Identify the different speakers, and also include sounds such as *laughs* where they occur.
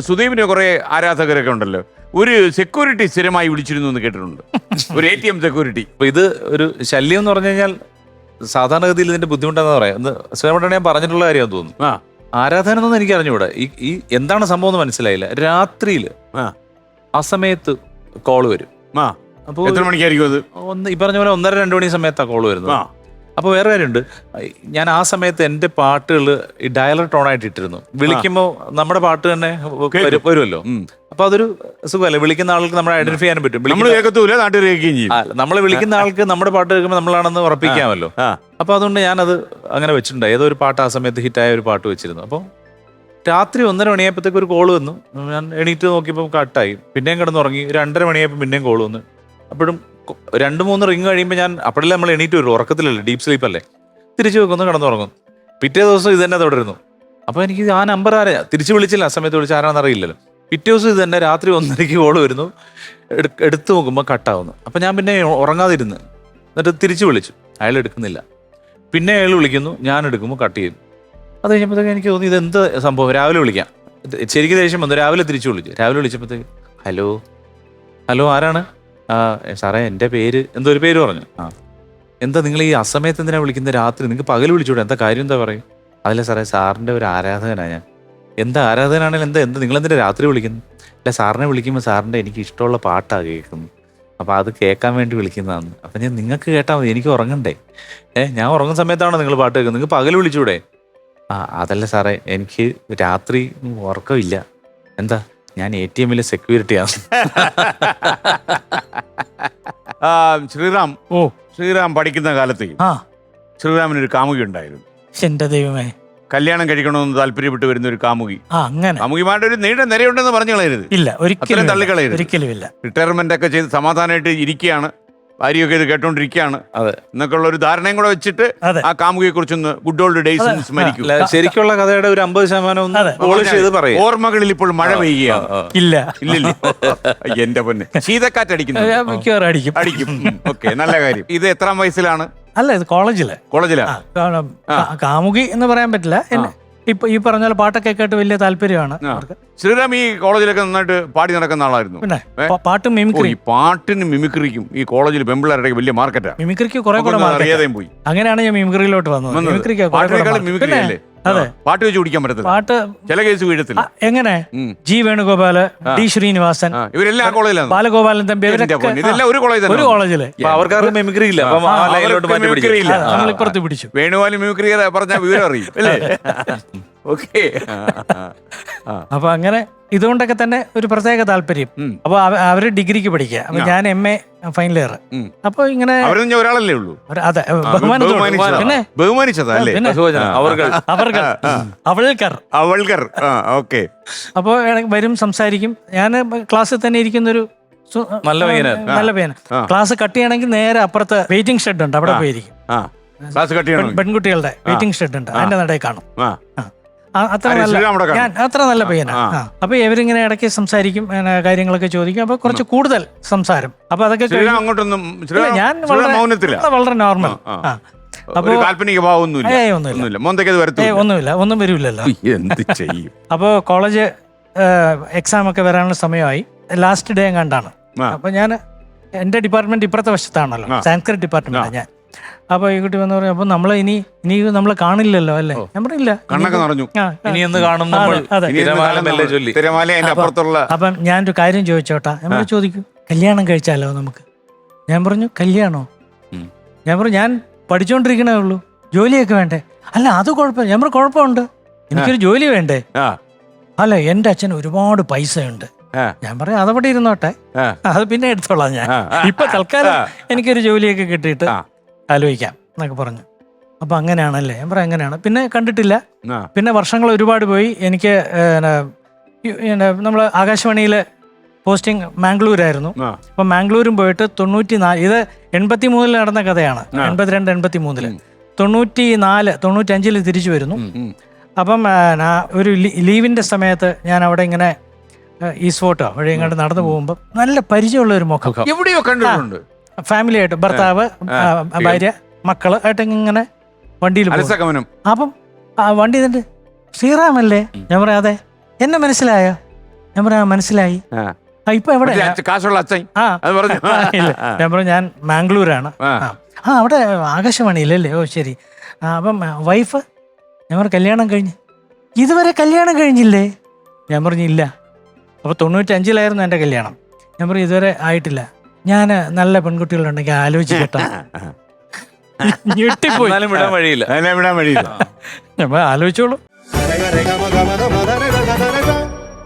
Speaker 1: സുദീപിന് കുറെ ആരാധകരൊക്കെ ഉണ്ടല്ലോ. ഒരു സെക്യൂരിറ്റി സ്ഥിരമായി വിളിച്ചിരുന്നു എന്ന് കേട്ടിട്ടുണ്ട്. ഒരു എ ടി എം സെക്യൂരിറ്റി
Speaker 2: അപ്പൊ ഇത് ഒരു ശല്യം എന്ന് പറഞ്ഞു കഴിഞ്ഞാൽ സാധാരണഗതിയിൽ ഇതിന്റെ ബുദ്ധിമുട്ടെന്ന് പറയാം? ഒന്ന് ഞാൻ പറഞ്ഞിട്ടുള്ള കാര്യം തോന്നുന്നു.
Speaker 1: ആ.
Speaker 2: ആരാധന എന്നൊന്നും എനിക്ക് അറിഞ്ഞുകൂടെ ഈ ഈ എന്താണ് സംഭവം എന്ന് മനസ്സിലായില്ല. രാത്രിയിൽ
Speaker 1: ആ.
Speaker 2: സമയത്ത് കോൾ വരും. അപ്പോൾ
Speaker 1: എത്ര മണിക്കായിരിക്കും അത്?
Speaker 2: ഒന്ന് ഈ പറഞ്ഞ പോലെ ഒന്നര രണ്ട് മണി സമയത്താണ് കോൾ വരുന്നത്. അപ്പോൾ വേറെ കാര്യമുണ്ട്. ഞാൻ ആ സമയത്ത് എന്റെ പാട്ടുകൾ ഈ ഡയലർ ടോണായിട്ട് ഇട്ടിരുന്നു. വിളിക്കുമ്പോൾ നമ്മുടെ പാട്ട് തന്നെ വരും- വരുമല്ലോ. അപ്പൊ അതൊരു സുഖമല്ലേ? വിളിക്കുന്ന ആൾക്ക് നമ്മളെ ഐഡന്റിഫൈ ചെയ്യാൻ പറ്റും.
Speaker 1: നമ്മൾ
Speaker 2: വിളിക്കുന്ന-
Speaker 1: കേൾക്കത്തൂല നാട്ടുകാർ കേൾക്കുകയും ചെയ്യും.
Speaker 2: ആ, നമ്മളെ വിളിക്കുന്ന ആൾക്ക് നമ്മുടെ പാട്ട് കേൾക്കുമ്പോൾ നമ്മളാണെന്ന് ഉറപ്പിക്കാമല്ലോ.
Speaker 1: ആ
Speaker 2: അപ്പൊ അതുകൊണ്ട് ഞാനത് അങ്ങനെ വെച്ചിട്ടുണ്ട്. ഏതോ ഒരു പാട്ട് ആ സമയത്ത് ഹിറ്റായ ഒരു പാട്ട് വെച്ചിരുന്നു. അപ്പോൾ രാത്രി ഒന്നര മണിയായപ്പോഴത്തേക്ക് ഒരു കോൾ വന്നു. ഞാൻ എണീറ്റ് നോക്കിയപ്പോൾ കട്ടായി. പിന്നെയും കിടന്നുറങ്ങി. രണ്ടര മണിയായപ്പോൾ പിന്നെയും കോൾ വന്നു. അപ്പോഴും രണ്ട് മൂന്ന് റിങ് കഴിയുമ്പോൾ ഞാൻ അപ്പോഴല്ലേ നമ്മൾ എണീറ്റ് വരും ഉറക്കത്തിലല്ലേ ഡീപ്പ് സ്ലീപ്പ് അല്ലേ? തിരിച്ചു വെക്കുന്നു കിടന്നുറങ്ങും. പിറ്റേ ദിവസം ഇത് തന്നെ തുടരുന്നു അപ്പോൾ എനിക്ക് ആ നമ്പർ ആരാ? തിരിച്ചു വിളിച്ചില്ല ആ സമയത്ത് വിളിച്ച ആരാണെന്ന് അറിയില്ലല്ലോ. പിറ്റേ ദിവസം ഇത് തന്നെ രാത്രി ഒന്നരയ്ക്ക് കോൾ വരുന്നു. എടുത്തു നോക്കുമ്പോൾ കട്ടാവുന്നു അപ്പം ഞാൻ പിന്നെ ഉറങ്ങാതിരുന്ന്. എന്നിട്ട് തിരിച്ചു വിളിച്ചു. അയാൾ എടുക്കുന്നില്ല. പിന്നെ അയാൾ വിളിക്കുന്നു ഞാൻ എടുക്കുമ്പോൾ കട്ട് ചെയ്യുന്നു അത് കഴിഞ്ഞപ്പോഴത്തേക്ക് എനിക്ക് തോന്നി ഇത് എന്ത് സംഭവം? രാവിലെ വിളിക്കാം. ശരിക്കും ദേഷ്യം വന്നു. രാവിലെ തിരിച്ചു വിളിച്ചു. രാവിലെ വിളിച്ചപ്പോഴത്തേക്ക് ഹലോ? ഹലോ ആരാണ്? ആ "ഏ, സാറേ എന്റെ പേര് എന്തോ ഒരു പേര് പറഞ്ഞു. ആ. എന്താ നിങ്ങൾ ഈ അസമയത്ത് എന്തിനാ വിളിക്കുന്നത് രാത്രി? നിങ്ങൾക്ക് പകൽ വിളിച്ചൂടെ? എന്താ കാര്യം? എന്താ പറയും? അതല്ല സാറേ സാറിന്റെ ഒരു ആരാധകനാണ് ഞാൻ. എന്താ ആരാധകനാണെങ്കിലും എന്താ എന്താ നിങ്ങൾ എന്തിനാ രാത്രി വിളിക്കുന്നു? അല്ല സാറിനെ വിളിക്കുമ്പോൾ സാറിന്റെ എനിക്ക് ഇഷ്ടമുള്ള പാട്ടാണ് കേൾക്കുന്നത്. അപ്പോൾ അത് കേൾക്കാൻ വേണ്ടി വിളിക്കുന്നതാണ്. അപ്പം ഞാൻ നിങ്ങൾക്ക് കേട്ടാൽ മതി എനിക്ക് ഉറങ്ങണ്ടേ? ഏ ഞാൻ ഉറങ്ങുന്ന സമയത്താണോ നിങ്ങൾ പാട്ട് കേൾക്കുന്നത്? നിങ്ങൾക്ക് പകൽ വിളിച്ചൂടെ? ആ അതല്ല സാറേ എനിക്ക് രാത്രി ഉറക്കമില്ല. എന്താ? ഞാൻ എ ടി എമ്മിലെ സെക്യൂരിറ്റിയാണ്
Speaker 1: ആ, ശ്രീറാം.
Speaker 3: ഓ.
Speaker 1: ശ്രീറാം പഠിക്കുന്ന കാലത്ത്
Speaker 3: ആ.
Speaker 1: ശ്രീറാമിന് ഒരു കാമുകി ഉണ്ടായിരുന്നു.
Speaker 3: എന്റെ ദൈവമേ.
Speaker 1: കല്യാണം കഴിക്കണമെന്ന് താല്പര്യപ്പെട്ട് വരുന്ന ഒരു കാമുകി.
Speaker 3: ആ അങ്ങനെ.
Speaker 1: കാമുകിമാരുടെ ഒരു നീണ്ട നിരയുണ്ടെന്ന് പറഞ്ഞു കളയരുത്
Speaker 3: ഇല്ല ഒരിക്കലും ഇല്ല.
Speaker 1: തള്ളിക്കളയരുത്.
Speaker 3: ഒരിക്കലും ഇല്ല
Speaker 1: റിട്ടയർമെന്റ് ഒക്കെ ചെയ്ത് സമാധാനമായിട്ട് ഇരിക്കുകയാണ്. ഭാര്യയൊക്കെ ഇത് കേട്ടോണ്ടിരിക്കുകയാണ്
Speaker 2: അതെ.
Speaker 1: എന്നൊക്കെ ഉള്ള ഒരു ധാരണയും കൂടെ വെച്ചിട്ട്
Speaker 3: അതെ.
Speaker 1: ആ കാമുകിയെ കുറിച്ചൊന്ന് ഗുഡ് ഓൾഡ് ഡേയ്സ്. സ്മരിക്കും.
Speaker 2: അല്ല, ശരിക്കുള്ള കഥയുടെ ഒരു അമ്പത് ശതമാനം ഒന്ന്
Speaker 3: അതെ.
Speaker 2: പോളിഷ് ചെയ്ത് പറയും.
Speaker 1: ഓർമ്മകളിൽ ഇപ്പോൾ മഴ പെയ്യുകയാണ്.
Speaker 3: ഇല്ല.
Speaker 1: ഇല്ല എന്റെ പൊന്നെ. ശീതക്കാറ്റ് അടിക്കുന്നു
Speaker 3: ഞാൻ മിക്കവാറും അടിക്കും.
Speaker 1: അടിക്കും. ഓക്കെ നല്ല കാര്യം. ഇത് എത്രാം വയസ്സിലാണ്?
Speaker 3: അല്ല ഇത് കോളേജിൽ.
Speaker 1: കോളേജിലാ?
Speaker 3: കാമുകി എന്ന് പറയാൻ പറ്റില്ല. എന്നെ ഇപ്പൊ ഈ പറഞ്ഞ പോലെ പാട്ടൊക്കെ കേട്ട് വലിയ താല്പര്യമാണ്. അവർക്ക്.
Speaker 1: ശ്രീറാം ഈ കോളേജിലൊക്കെ നന്നായിട്ട് പാടി നടക്കുന്ന ആളായിരുന്നു
Speaker 3: പിന്നെ
Speaker 1: ഏ?
Speaker 3: പ- പാട്ടും
Speaker 1: ഓ
Speaker 3: മിമിക്രി
Speaker 1: ഈ പാട്ടിനും മിമിക്രിക്കും ഈ കോളേജിൽ പെമ്പിള്ളേരുടെ വലിയ മാർക്കറ്റാ
Speaker 3: മിമിക്രിക്ക് കുറെ കൂടെ മാർക്ക്
Speaker 1: അറിയാതെയും പോയി
Speaker 3: അങ്ങനെയാണ് ഞാൻ മിമിക്രിയിലോട്ട് വന്നത്
Speaker 1: വന്നത്.
Speaker 3: മിമിക്രിക്ക് കുറെ കൂടെ
Speaker 1: പാട്ടിനേക്കാളും
Speaker 3: mark.
Speaker 1: മിമിക്രി
Speaker 3: പിന്നെ,
Speaker 1: അല്ലേ
Speaker 3: അതെ.
Speaker 1: പാട്ട് വെച്ച് കുടിക്കാൻ പറ്റത്തില്ല.
Speaker 3: പാട്ട്
Speaker 1: ചില കേസ് വീഴത്തില്ല.
Speaker 3: എങ്ങനെ. ജി വേണുഗോപാൽ ഡി ശ്രീനിവാസൻ
Speaker 1: ഇവരെല്ലാം ആ കോളേജിലാണ്.
Speaker 3: ബാലഗോപാലൻ തമ്പി
Speaker 1: ഇതെല്ലാം ഒരു കോളേജ്
Speaker 3: ഒരു
Speaker 2: കോളേജിൽ. മെമിക്രി ഇല്ല.
Speaker 3: പിടിച്ചു.
Speaker 1: വേണുഗോപാലും മിമിക്രി പറഞ്ഞ വിവരം അറിയും. അല്ലേ *laughs* ഓക്കെ.
Speaker 3: അപ്പൊ അങ്ങനെ ഇതുകൊണ്ടൊക്കെ തന്നെ ഒരു പ്രത്യേക താല്പര്യം. അപ്പൊ അവർ ഡിഗ്രിക്ക് പഠിക്കുക അപ്പൊ ഞാൻ എം എ ഫൈനൽ ഇയർ. അപ്പൊ ഇങ്ങനെ
Speaker 1: ഒരാളല്ലേ ഉള്ളൂ?
Speaker 3: അതെ ബഹുമാനത്തോടെ
Speaker 1: ബഹുമാനിച്ചതാ.
Speaker 3: പിന്നെ
Speaker 1: ബഹുമാനിച്ചതാ അല്ലേ?
Speaker 3: പിന്നെ.
Speaker 2: ബഹുവചനം, അവർകൾ.
Speaker 3: അവർക്ക് അവൾക്കർ.
Speaker 1: ഓക്കെ.
Speaker 3: അപ്പൊ വരും സംസാരിക്കും. ഞാൻ ക്ലാസ്സിൽ തന്നെ ഇരിക്കുന്ന ഒരു
Speaker 2: നല്ല പയ്യനാ.
Speaker 3: നല്ല
Speaker 1: പേന
Speaker 3: ക്ലാസ് കട്ട് ചെയ്യണമെങ്കിൽ നേരെ അപ്പുറത്തെ വെയിറ്റിംഗ് ഷെഡ് ഉണ്ട്. അവിടെ പോയിരിക്കും. പെൺകുട്ടികളുടെ വെയിറ്റിംഗ് ഷെഡ് ഉണ്ട്. അതിന്റെ നടയിൽ കാണും. അത്ര നല്ല ഞാൻ അത്ര നല്ല പയ്യനാ.
Speaker 1: ആ.
Speaker 3: ആ. അപ്പൊ ഇവരിങ്ങനെ ഇടയ്ക്ക് സംസാരിക്കും കാര്യങ്ങളൊക്കെ ചോദിക്കും. അപ്പൊ കുറച്ച് കൂടുതൽ സംസാരം. അപ്പൊ അതൊക്കെ ഞാൻ വളരെ നോർമൽ
Speaker 1: ആ,
Speaker 3: ആ.
Speaker 1: ഒരു
Speaker 3: അപ്പോ
Speaker 1: കാൽപ്പനിക
Speaker 3: ഒന്നുമില്ല. ഒന്നും വരില്ലല്ലോ.
Speaker 1: എന്ത് ചെയ്യും? *laughs*
Speaker 3: കോളേജ് എക്സാം ഒക്കെ വരാനുള്ള സമയമായി. ലാസ്റ്റ് ഡേ കണ്ടാണ്. അപ്പൊ ഞാൻ എന്റെ ഡിപ്പാർട്ട്മെന്റ് ഇപ്പുറത്തെ വശത്താണല്ലോ. സാൻസ്ക്രിറ്റ് ഡിപ്പാർട്ട്മെന്റ് ഞാൻ. അപ്പൊ ഈ കുട്ടി വന്ന് പറഞ്ഞു അപ്പൊ നമ്മളെ ഇനി ഇനി നമ്മളെ കാണില്ലല്ലോ അല്ലേ? ഞാൻ പറഞ്ഞില്ല.
Speaker 1: കണ്ണൊക്കെ നിറഞ്ഞു.
Speaker 3: ആ, ആ.
Speaker 2: ഇനി എന്ന് കാണും നമ്മൾ
Speaker 3: അതെ, അതെ.
Speaker 2: ചൊല്ലി?
Speaker 1: തിരമാല അതിന്റെ
Speaker 3: അപ്പൊ-
Speaker 1: അപ്പുറത്തുള്ള
Speaker 3: അപ്പം ഞാനൊരു കാര്യം ചോദിച്ചോട്ടാ. നമ്മൾ ചോദിക്കും. കല്യാണം കഴിച്ചാലോ നമുക്ക്? ഞാൻ പറഞ്ഞു കല്യാണോ?
Speaker 2: ഉം.
Speaker 3: ഞാൻ പറഞ്ഞു ഞാൻ പഠിച്ചുകൊണ്ടിരിക്കണേ ഉള്ളൂ. ജോലിയൊക്കെ വേണ്ടേ? അല്ല അത് കുഴപ്പമില്ല. ഞാൻ പറഞ്ഞു കുഴപ്പമുണ്ട്. എനിക്കൊരു ജോലി വേണ്ടേ?
Speaker 1: ആ.
Speaker 3: അല്ല എന്റെ അച്ഛൻ ഒരുപാട് പൈസയുണ്ട്.
Speaker 1: ആ.
Speaker 3: ഞാൻ പറഞ്ഞു അതവിടെ ഇരുന്നോട്ടെ.
Speaker 1: ആ.
Speaker 3: അത് പിന്നെ എടുത്തോളാം ഞാൻ.
Speaker 1: ആ, ആ,
Speaker 3: ഇപ്പൊ തൽക്കാലം എനിക്കൊരു ജോലിയൊക്കെ കിട്ടിയിട്ട്
Speaker 1: ആ.
Speaker 3: ആലോചിക്കാം എന്നൊക്കെ പറഞ്ഞു. അപ്പൊ അങ്ങനെയാണല്ലേ? ഞാൻ പറയാം അങ്ങനെയാണ്. പിന്നെ കണ്ടിട്ടില്ല. പിന്നെ വർഷങ്ങൾ ഒരുപാട് പോയി. എനിക്ക് നമ്മൾ ആകാശവാണിയിലെ പോസ്റ്റിംഗ് മാംഗ്ലൂരായിരുന്നു.
Speaker 1: ആയിരുന്നു
Speaker 3: അപ്പം മാംഗ്ലൂരും പോയിട്ട് തൊണ്ണൂറ്റി നാല് ഇത് എൺപത്തി മൂന്നിൽ നടന്ന കഥയാണ്. എൺപത്തിരണ്ട് എൺപത്തി
Speaker 1: മൂന്നിൽ.
Speaker 3: തൊണ്ണൂറ്റി നാല് തൊണ്ണൂറ്റഞ്ചിൽ തിരിച്ചു വരുന്നു. അപ്പം ഒരു ലീവിന്റെ ലീവിന്റെ സമയത്ത് ഞാൻ അവിടെ ഇങ്ങനെ ഈ സ്പോട്ടോ വഴി ഇങ്ങോട്ട് നടന്നു പോകുമ്പോൾ നല്ല പരിചയമുള്ള ഒരു മുഖം.
Speaker 1: എവിടെയോ കണ്ടിട്ടുണ്ട്.
Speaker 3: ഫാമിലി ആയിട്ട് ഭർത്താവ് ഭാര്യ മക്കൾ ആയിട്ട് ഇങ്ങനെ വണ്ടിയിൽ പോകും. അപ്പം ആ വണ്ടി എന്നിട്ട് ശ്രീറാമല്ലേ? ഞാൻ പറയാം അതെ. എന്നെ മനസ്സിലായോ? ഞാൻ പറയാ മനസ്സിലായി. ഇപ്പൊ എവിടെ
Speaker 1: കാശുള്ള അച്ഛൻ.
Speaker 3: ആ. ഞാൻ പറഞ്ഞു ഞാൻ മാംഗ്ലൂരാണ്.
Speaker 1: ആ.
Speaker 3: അവിടെ ആകാശവാണി ആകാശവാണിയിലല്ലേ ഓ ശരി. അപ്പം വൈഫ് ഞാൻ പറഞ്ഞു കല്യാണം കഴിഞ്ഞ്. ഇതുവരെ കല്യാണം കഴിഞ്ഞില്ലേ? ഞാൻ പറഞ്ഞു ഇല്ല. അപ്പോൾ തൊണ്ണൂറ്റഞ്ചിലായിരുന്നു എന്റെ കല്യാണം. ഞാൻ പറഞ്ഞു ഇതുവരെ ആയിട്ടില്ല. ഞാൻ നല്ല പെൺകുട്ടികളുണ്ടെങ്കിൽ ആലോചിക്കട്ടെ. *laughs* ഞെട്ടിപ്പോയി.
Speaker 2: എന്നാലും വിടാൻ വഴിയില്ല.
Speaker 1: അതിനെ വിടാൻ വഴിയില്ല.
Speaker 3: ആലോചിച്ചോളൂ.